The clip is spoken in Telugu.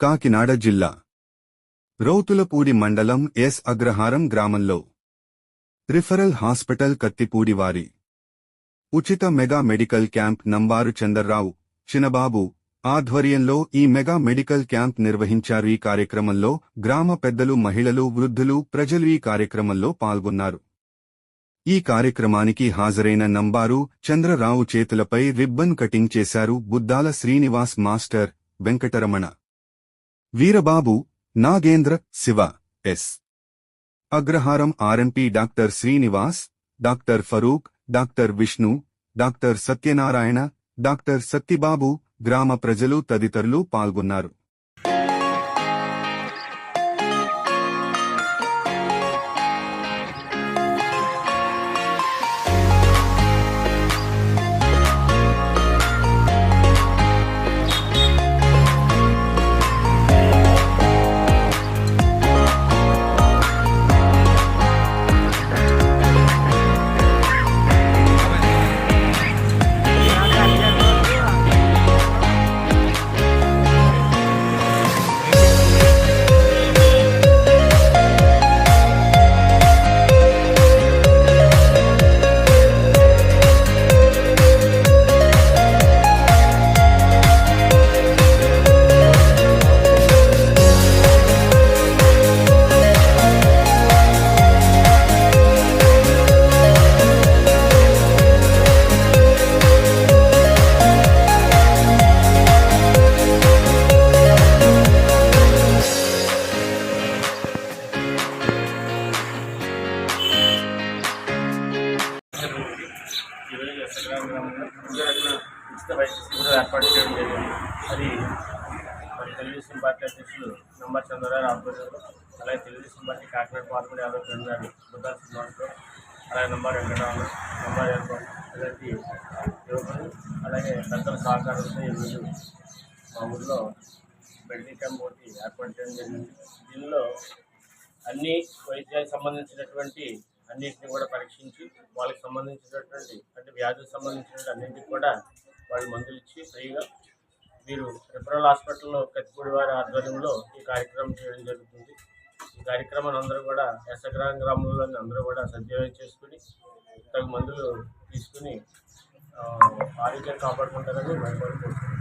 కాకినాడ జిల్లా. రౌతులపూడి మండలం ఎస్ అగ్రహారం గ్రామంలో. రిఫరల్ హాస్పిటల్ కత్తిపూడివారి ఉచిత mega medical camp Nambaru Chandarrao Chinababu ఆధ్వర్యంలో ఈ మెగా మెడికల్ క్యాంప్ నిర్వహించారు. ఈ కార్యక్రమంలో గ్రామ పెద్దలు మహిళలు వృద్ధులు ప్రజలు ఈ కార్యక్రమంలో పాల్గొన్నారు. ఈ కార్యక్రమానికి హాజరైన నంబారు చంద్రరావు చేతులపై రిబ్బన్ కటింగ్ చేశారు. Buddala Srinivas master Venkataramana. Veerababu Nagendra Siva S. Agraharam RMP doctor Srinivas doctor Farooq doctor Vishnu doctor Satyanarayana doctor Sattibabu గ్రామ ప్రజలు తదితరులు పాల్గొన్నారు. ఎస్ఎగ్రామ్ ఉచిత వైద్య శిబిరం ఏర్పాటు చేయడం జరిగింది. అది మన తెలుగుదేశం పార్టీ అధ్యక్షులు నంబర్ చంద్రరావు ఆధ్వర్యంలో అలాగే తెలుగుదేశం పార్టీ కాకినాడ పార్లమెంట్ యాదవ్ చంద్రాన్ని బుద్ధా శ్రీనివాసరావు అలాగే నంబర్ వెంకటరావు నంబర్ ఏర్పాటు ఇలాంటి యువకులు అలాగే పెద్దల సహకారంతో ఈరోజు మా ఊళ్ళో మెడికల్ క్యాంప్ ఒకటి ఏర్పాటు చేయడం జరిగింది. దీనిలో అన్ని వైద్యానికి సంబంధించినటువంటి అన్నింటిని కూడా పరీక్షించి వాళ్ళకి సంబంధించినటువంటి అంటే వ్యాధులకు సంబంధించినటువంటి అన్నింటికి కూడా వాళ్ళు మందులు ఇచ్చి ఫ్రీగా వీరు రిఫరల్ హాస్పిటల్లో కత్తిపూడి వారి ఆధ్వర్యంలో ఈ కార్యక్రమం చేయడం జరుగుతుంది. ఈ కార్యక్రమాన్ని అందరూ కూడా ఎసగ్రామ గ్రామంలోని అందరూ కూడా సద్వినియోగం చేసుకుని తగు మందులు తీసుకుని ఆరోగ్యం కాపాడుకుంటారని మేము కోరుకుంటున్నాం.